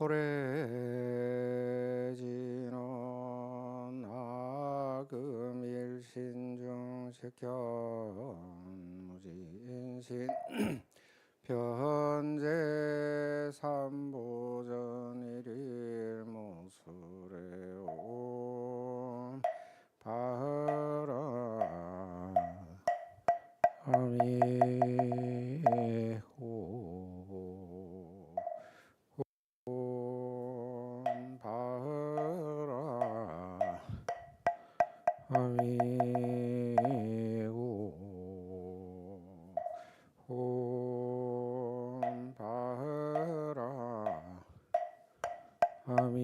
보래지는 아금일신중식견무진신 변제 삼보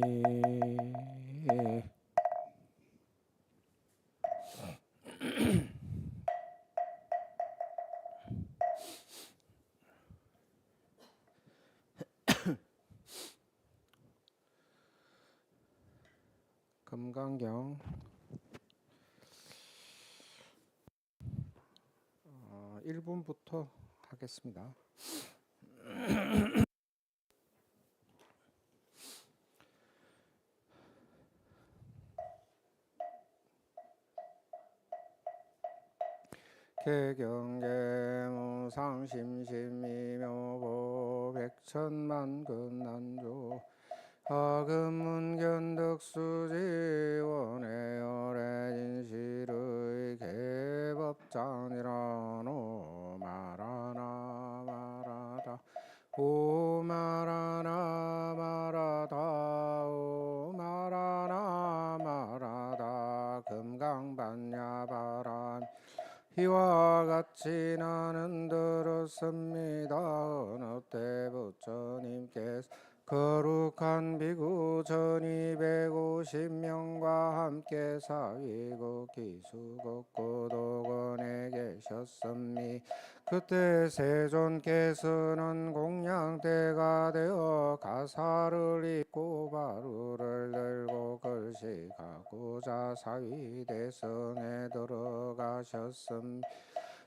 아미 금강경 어, 1분부터 하겠습니다. 개경계무 상심심이묘보 백천만근난조. 아금문견덕수지원의 열애진실의 개법장이라노. 말하나 말하다. 오 말하나 같이 나는 들었습니다. 어느 때 부처님께서 거룩한 비구 전이백오십명과 함께 사위고 기수곡고 도건에 계셨습니 그때 세존께서는 공양대가 되어 가사를 입고 바루를 들고 걸식하고자 사위 대성에 들어가셨음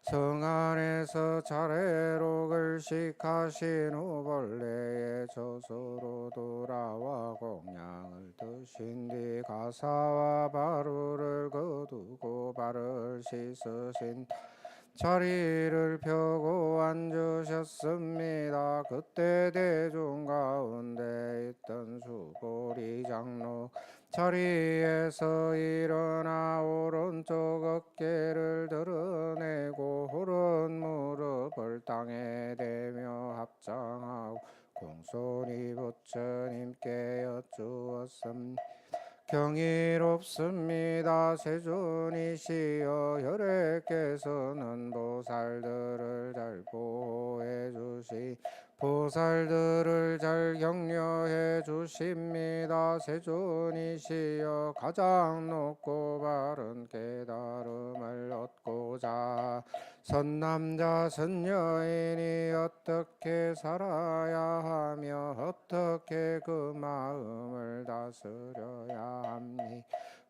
성 안에서 차례로 글식하신 후 본래의 저소로 돌아와 공양을 드신 뒤 가사와 바루를 거두고 발을 씻으신 자리를 펴고 앉으셨습니다. 그때 대중 가운데 있던 수보리 장로 자리에서 일어나 오른쪽 어깨를 드러내고 오른 무릎을 땅에 대며 합장하고 공손히 부처님께 여쭈었습니다. 경이롭습니다. 세존이시여 혈액께서는 보살들을 잘 보호해 주시 보살들을 잘 격려해 주십니다. 세존이시여 가장 높고 바른 깨달음을 얻고자 선남자 선여인이 어떻게 살아야 하며 어떻게 그 마음을 다스려야 합니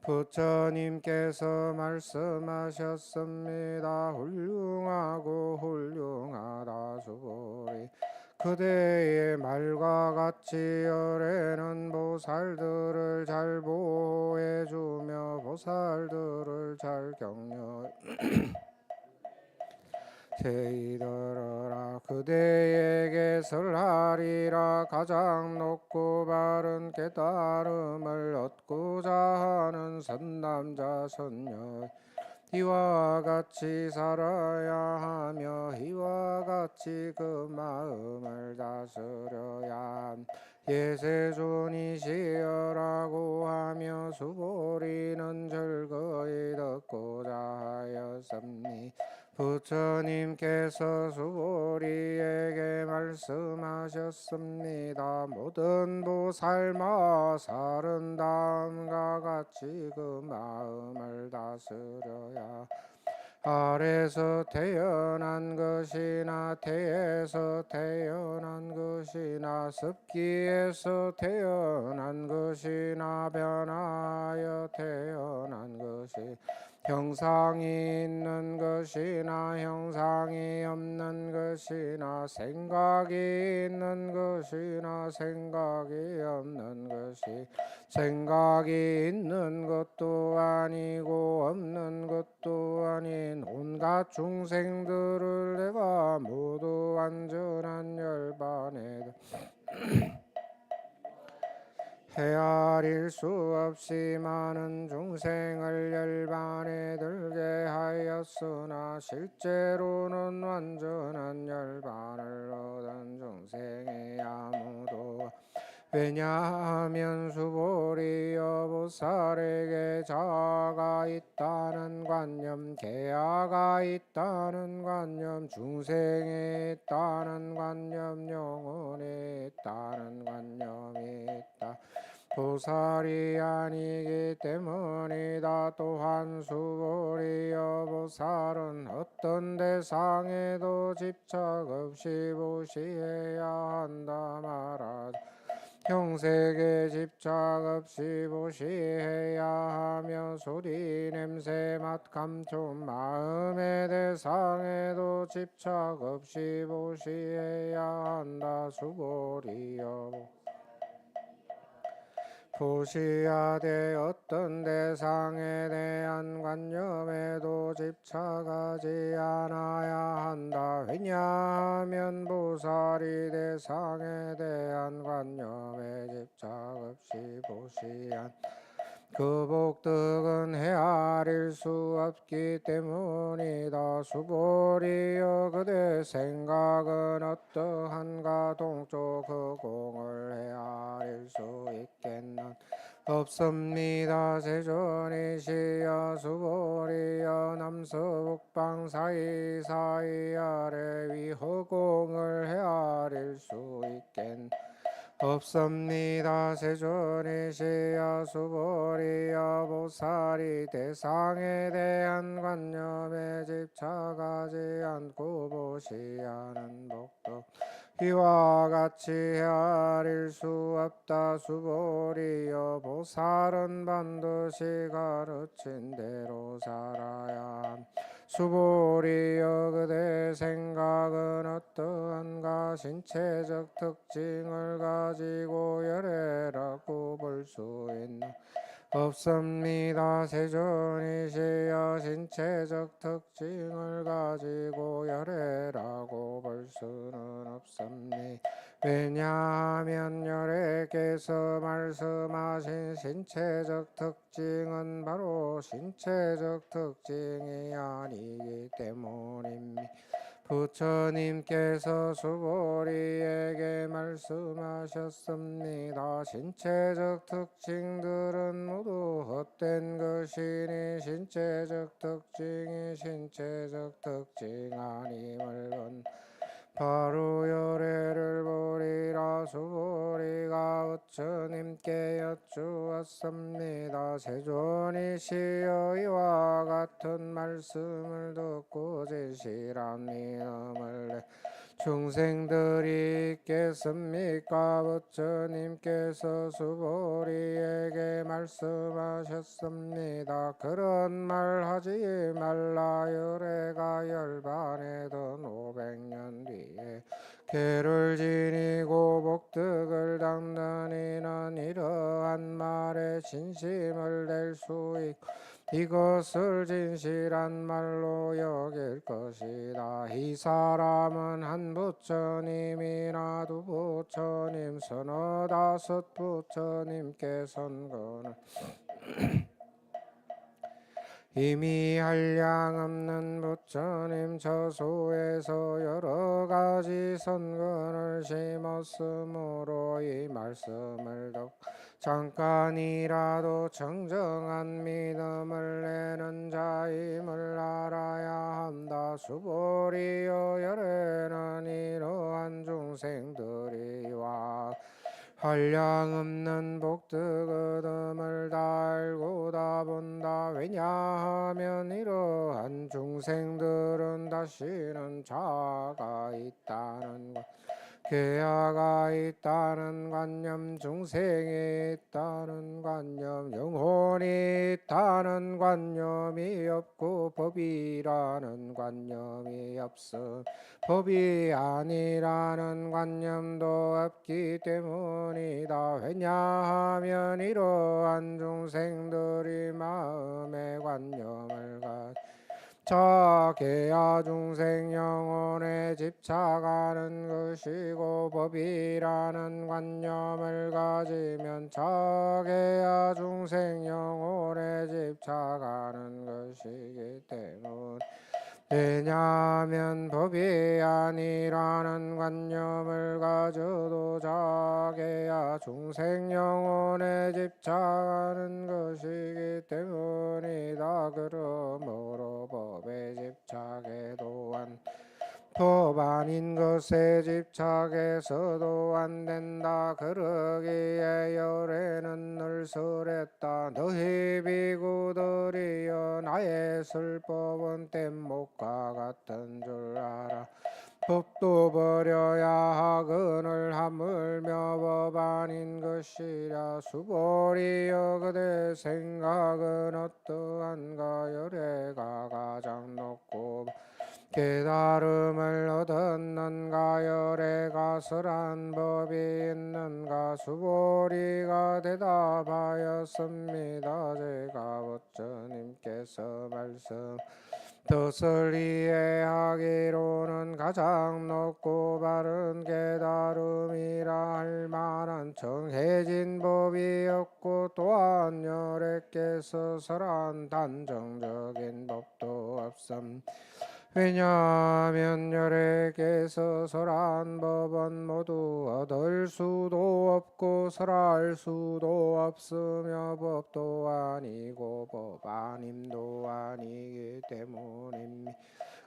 부처님께서 말씀하셨습니다. 훌륭하고 훌륭하다 수보리 그대의 말과 같이 열애는 보살들을 잘 보호해주며 보살들을 잘 격려. 제이들어라 그대에게 설하리라. 가장 높고 바른 깨달음을 얻고자 하는 선남자 선녀 이와 같이 살아야 하며 이와 같이 그 마음을 다스려야 함. 예세존이시여라고 하며 수보리는 즐거이 듣고자 하였습니 부처님께서 수보리에게 말씀하셨습니다. 모든 보살마살은 다음과 같이 그 마음을 다스려야 아래서 태어난 것이나 태에서 태어난 것이나 습기에서 태어난 것이나 변하여 태어난 것이 형상이 있는 것이나 형상이 없는 것이나 생각이 있는 것이나 생각이 없는 것이 생각이 있는 것도 아니고 없는 것도 아닌 온갖 중생들을 내가 모두 완전한 열반에 헤아릴 수 없이 많은 중생을 열반에 들게 하였으나 실제로는 완전한 열반을 얻은 중생이 아무도 왜냐하면 수보리 여보살에게 자아가 있다는 관념, 개아가 있다는 관념, 중생이 있다는 관념, 영혼이 있다는 관념이 있다. 보살이 아니기 때문이다. 또한 수보리 여 보살은 어떤 대상에도 집착 없이 보시해야 한다 말하자. 형색에 집착 없이 보시해야 하며 소리 냄새 맛 감촉 마음의 대상에도 집착 없이 보시해야 한다 수보리여 어떤 대상에 대한 관념에도 집착하지 않아야 한다. 왜냐하면 보살이 대상에 대한 관념에 집착 없이 보시한 그 복덕은 헤아릴 수 없기 때문이다. 수보리여 그대 생각은 어떠한가 동쪽 그 공을 헤아릴 수 있겠는 없습니다. 세존이시여 수보리여 남서북방 사이사이 아래 위허공을 헤아릴 수 있겠는 없습니다. 세존이시여 수보리여 보살이 대상에 대한 관념에 집착하지 않고 보시하는 복도 이와 같이 헤아릴 수 없다. 수보리여 보살은 반드시 가르친 대로 살아야 함. 수보리여 그대 생각은 어떠한가? 신체적 특징을 가지고 열애라고 볼 수 있나 없습니다. 세존이시여 신체적 특징을 가지고 열애라고 볼 수는 없습니다. 왜냐하면 열애께서 말씀하신 신체적 특징은 바로 신체적 특징이 아니기 때문입니다. 부처님께서 수보리에게 말씀하셨습니다. 신체적 특징들은 모두 헛된 것이니 신체적 특징이 신체적 특징 아님을 본 바로 열애를 보리라 수보리가 부처님께 여쭈었습니다. 세존이시여 이와 같은 말씀을 듣고 내 중생들이 있겠습니까? 부처님께서 수보리에게 말씀하셨습니다. 그런 말 하지 말라 열애가 열반에던 500년 뒤에 개를 지니고 복덕을 닦는 이는 이러한 말에 진심을 낼 수 있고 이것을 진실한 말로 여길 것이다. 이 사람은 한 부처님이나 두 부처님, 서너 다섯 부처님께 선거는 이미 한량 없는 부처님 저소에서 여러 가지 선근을 심었으므로 이 말씀을 듣고 잠깐이라도 정정한 믿음을 내는 자임을 알아야 한다. 수보리여 열애는 이러한 중생들이와 한량 없는 복덕의음을 다 알고 다 본다. 왜냐하면 이러한 중생들은 다시는 자가 있다는 것. 계야가 있다는 관념 중생이 있다는 관념 영혼이 있다는 관념이 없고 법이라는 관념이 없어. 법이 아니라는 관념도 없기 때문이다. 왜냐하면 이러한 중생들이 마음의 관념을 가 자계야 중생 영혼에 집착하는 것이고 법이라는 관념을 가지면 자계야 중생 영혼에 집착하는 것이기 때문 왜냐하면 법이 아니라는 관념을 가져도 자계야 중생 영혼에 집착하는 것이기 때문이다. 그러므로 법에 집착해 또한 법 아닌 것에 집착해서도 안 된다. 그러기에 열에는 늘 설했다. 너희 비구들이여 나의 슬법은 뗏목과 같은 줄 알아. 법도 버려야 하거늘 하물며 법 아닌 것이라 수보리여 그대 생각은 어떠한가? 열애가 가장 높고 깨달음을 얻었는가 열애가 설한 법이 있는가 수보리가 대답하였습니다. 제가 부처님께서 말씀 뜻을 이해하기로는 가장 높고 바른 깨달음이라 할 만한 정해진 법이 없고 또한 열애께서 설한 단정적인 법도 없음 왜냐하면 열애께서 설한 법은 모두 얻을 수도 없고 설할 수도 없으며 법도 아니고 법 아님도 아니기 때문입니다.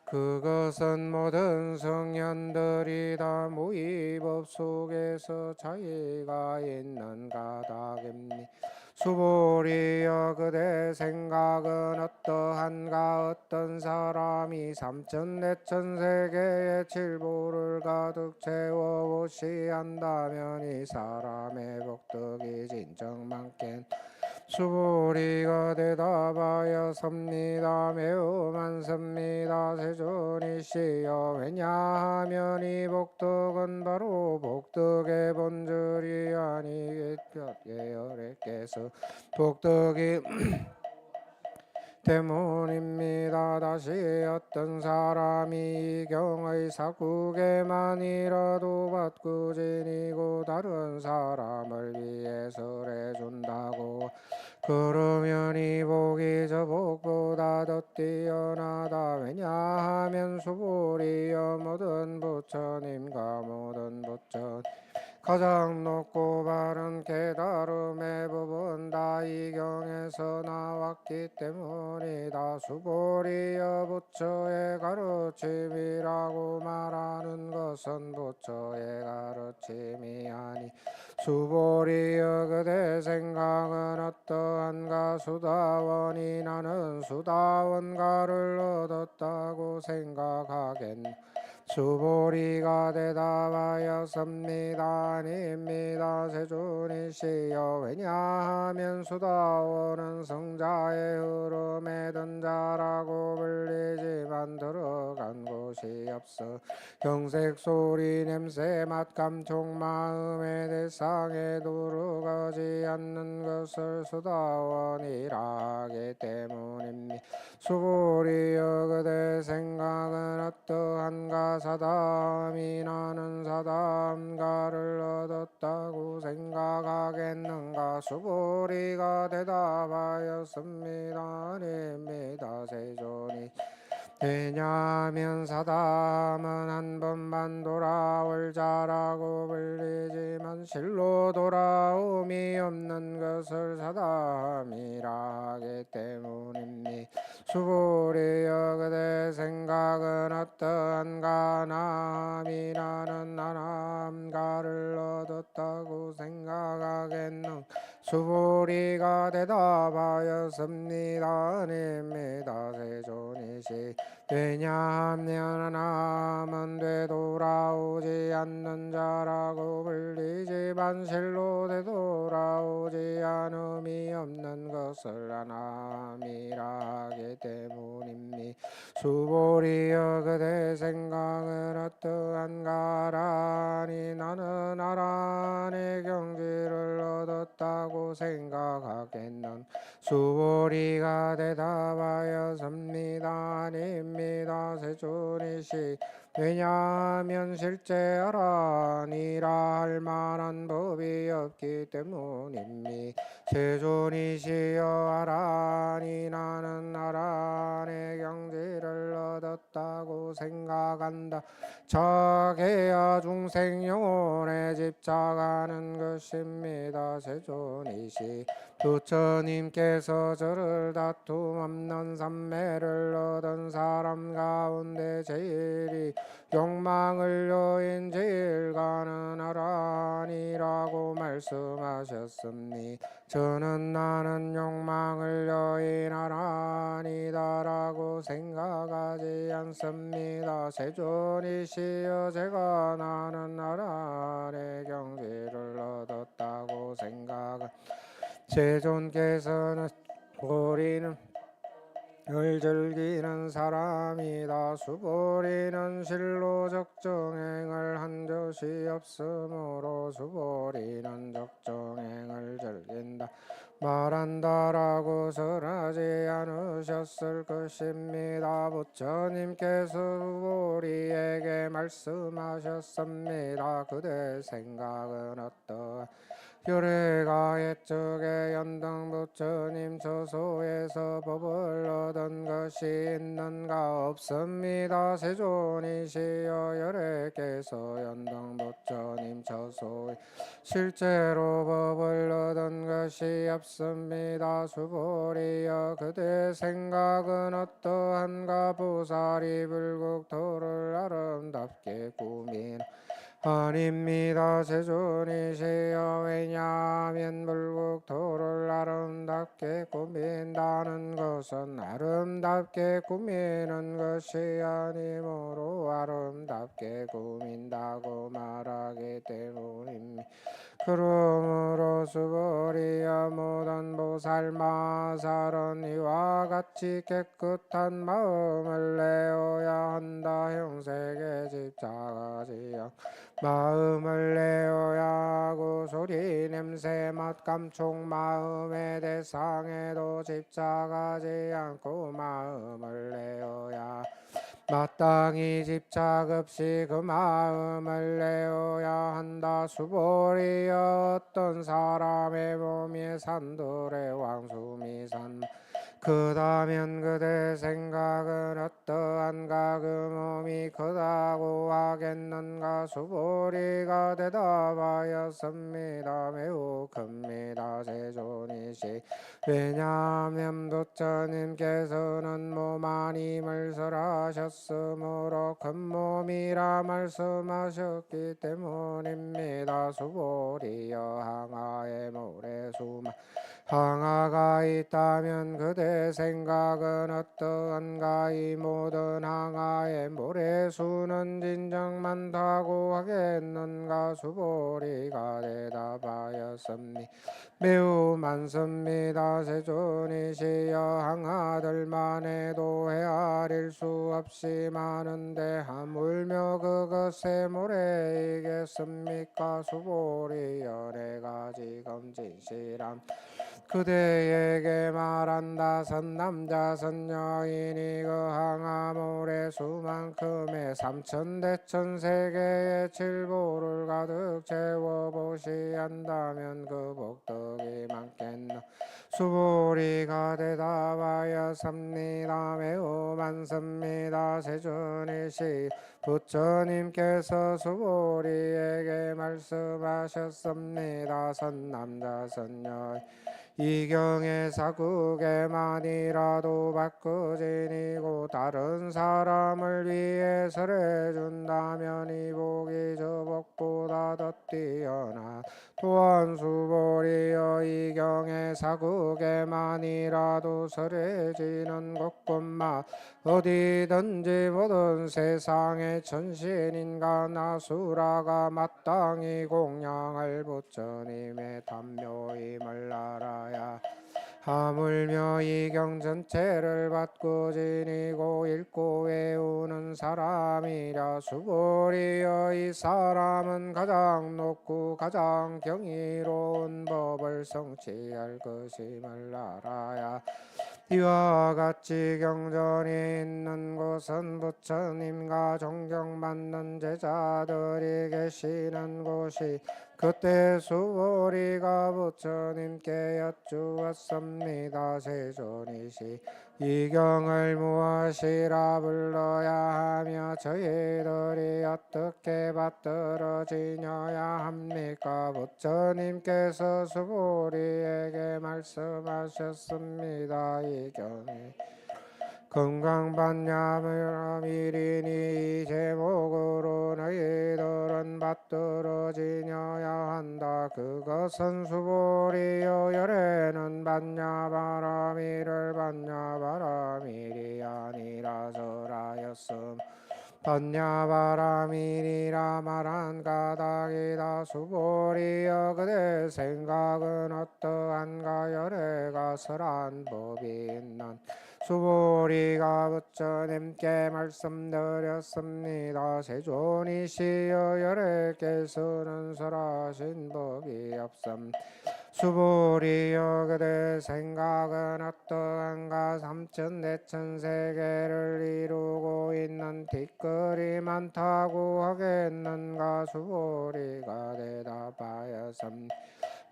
그것은 모든 성현들이 다 무의법 속에서 차이가 있는 가닥입니다. 수보리여 그대 생각은 어떠한가? 어떤 사람이 삼천 내천 세계의 칠보를 가득 채워 보시한다면 이 사람의 복덕이 진정 많겠 수보리가 대답하였습니다. 매우 많습니다. 세존이시여 왜냐하면 이 복덕은 바로 복덕의 본질이 아니겠게 열애께서 복덕이 때문입니다. 다시 어떤 사람이 이 경의 사국에만이라도 받고 지니고 다른 사람을 위해서 해준다고. 그러면 이 복이 저 복보다 더 뛰어나다. 왜냐하면 수보리여 모든 부처님과 모든 부처 가장 높고 바른 깨달음의 법은 다이 경에서 나왔기 때문이다. 수보리여 부처의 가르침이라고 말하는 것은 부처의 가르침이 아니 수보리여 그대 생각은 어떠한가 수다원이 나는 수다원가를 얻었다고 생각하겠나 수보리가 대답하였습니다. 아닙니다. 세존이시여 왜냐하면 수다원은 성자의 흐름에 든 자라고 불리지만 들어간 곳이 없어 경색 소리 냄새 맛 감촉 마음의 대상에 들어가지 않는 것을 수다원이라 하기 때문입니다. 수보리여 그대 생각은 어떠한가 사담이 나는 사담가를 얻었다고 생각하겠는가? 수보리가 대답하였습니다. 아닙니다 세존이. 왜냐하면 사담은 한 번만 돌아올 자라고 불리지만 실로 돌아옴이 없는 것을 사담이라 하기 때문입니다. 수보리여 그대 생각은 어떠한가 남이라는 나남가를 얻었다고 생각하겠는 수보리가 대답하였습니다. 아닙니다. 세존이시 왜냐하면 하나만 되돌아오지 않는 자라고 불리지만 실로 되돌아오지 않음이 없는 것을 하나미라 하기 때문입니다. 수보리여 그대 생각은 어떠한가라니 나는 아란의 경지를 얻었다고 생각하겠는 수보리가 대답하였습니다. 아닙니다. 세존이시 왜냐하면 실제 아란이라 할 만한 법이 없기 때문입니다. 세존이시여 아란이 나는 아란의 경지를 얻었다고 생각한다. 자개야 중생 영혼에 집착하는 것입니다. 세존이시. 부처님께서 저를 다툼 없는 삼매를 얻은 사람 가운데 제일이 욕망을 여인 제일 가는 아란이라고 말씀하셨습니다. 저는 나는 욕망을 여인 아란이다라고 생각하지 않습니다. 세존이시여 제가 나는 아란의 경지를 얻었다고 생각 제존께서는 우리는 을 즐기는 사람이다. 수보리는 실로 적정행을 한 적이 없으므로 수보리는 적정행을 즐긴다. 말한다라고 설하지 않으셨을 것입니다. 부처님께서 수보리에게 말씀하셨습니다. 그대 생각은 어떠 교례가 옛적에 연당 부처님 저소에서 법을 얻은 것이 있는가 없습니다. 세존이시여 열애께서 연당 부처님 저소에 실제로 법을 얻은 것이 없습니다. 수보리여 그대 생각은 어떠한가 보살이 불국토를 아름답게 꾸민 아닙니다. 세존이시여 왜냐하면 물국토를 아름답게 꾸민다는 것은 아름답게 꾸미는 것이 아니므로 아름답게 꾸민다고 말하기 때문입니다. 그러므로 수보리여 모든 보살마살은 이와 같이 깨끗한 마음을 내어야 한다. 형색에 집착하지 않 마음을 내어야 하고 소리 냄새 맛 감촉 마음의 대상에도 집착하지 않고 마음을 내어야 마땅히 집착 없이 그 마음을 내어야 한다. 수보리여 어떤 사람의 몸이 산돌의 왕수미 산 그다면 그대 생각은 어떠한가 그 몸이 크다고 하겠는가? 수보리가 대답하였습니다. 매우 큽니다. 세존이시. 왜냐하면 부처님께서는 몸 아님을 설하셨으므로 큰 몸이라 말씀하셨기 때문입니다. 수보리여 항아의 모래 수마 항아가 있다면 그대 생각은 어떠한가 이 모든 항아의 모래 수는 진정 많다고 하겠는가 수보리가 대답하였습니. 매우 많습니다. 세존이시여 항아들만 해도 헤아릴 수 없이 많은데 하물며 그것의 모래이겠습니까? 수보리여 내가 지금 진실함. 그대에게 말한다 선 남자 선 여인이 그 항아모래 수만큼의 삼천대천 세계의 칠보를 가득 채워보시 한다면 그 복덕이 많겠나 수보리가 대답하였습니다. 매우 많습니다. 세존이시 부처님께서 수보리에게 말씀하셨습니다. 선남자 선녀 이경의 사국에만이라도 바꾸지니고 다른 사람을 위해 설해준다면 이 복이 저 복보다 더 뛰어나 또한 수보리여 이경의 사국에만이라도 설해지는 곳곳마 어디든지 모든 세상 의 천신인가 나수라가 마땅히 공양할 부처님의 담묘임을 알아야. 하물며 이경 전체를 받고 지니고 읽고 외우는 사람이라 수보리여 이 사람은 가장 높고 가장 경이로운 법을 성취할 것임을 알아야 이와 같이 경전이 있는 곳은 부처님과 존경받는 제자들이 계시는 곳이 그때 수보리가 부처님께 여쭈었습니다. 세존이시 이 경을 무엇이라 불러야 하며 저희들이 어떻게 받들어지녀야 합니까? 부처님께서 수보리에게 말씀하셨습니다. 이 경에 건강받냐미리니 이 제목으로 너희들은 받들어 지녀야 한다. 그것은 수보리여 열에는 받냐 바라미를 받냐 바라미리 아니라서라였음. 받냐 바라미리라 말한 가닥이다 수보리여 그대 생각은 어떠한가 열애가 설한 법이 있는 수보리가 부처님께 말씀드렸습니다. 세존이시여 열애께서는 설하신 법이 없음. 수보리여 그대 생각은 어떠한가 삼천 대천 세계를 이루고 있는 뒷거리 많다고 하겠는가 수보리가 대답하였음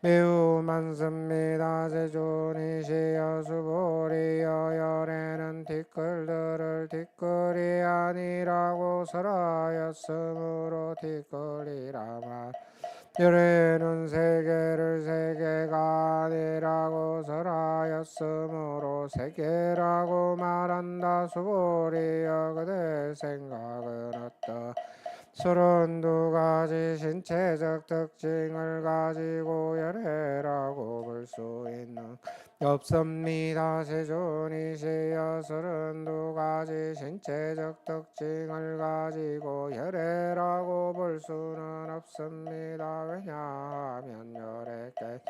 매우 많습니다. 세존이시여 수보리여 열에는 뒷글들을 뒷글이 아니라고 설하였으므로 뒷글이라 말 열에는 세계를 세계가 아니라고 설하였으므로 세계라고 말한다 수보리여 그대 생각은 어떠 서른 두 가지 신체적 특징을 가지고 열애라고 볼 수 있는 없습니다. 세존이시여 서른 두 가지 신체적 특징을 가지고 열애라고 볼 수는 없습니다. 왜냐하면 열애께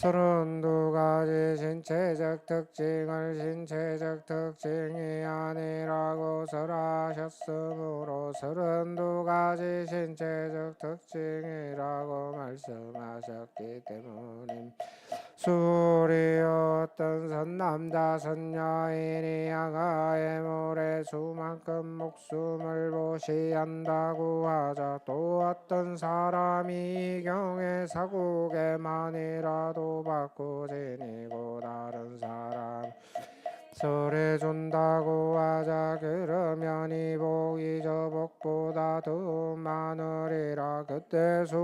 서른 두 가지 신체적 특징을 신체적 특징이 아니라고 설하셨으므로 서른 두 가지 신체적 특징이라고 말씀하셨기 때문임. 수리여 어떤 선남자 선여인이 야가의 모래 수만큼 목숨을 보시한다고 하자 또 어떤 사람이 이 경의 사국에만이라도 받고 지니고 다른 사람 설해 준다고 하자 그러면 이 복이 저 복보다 더 많으리라 그때 수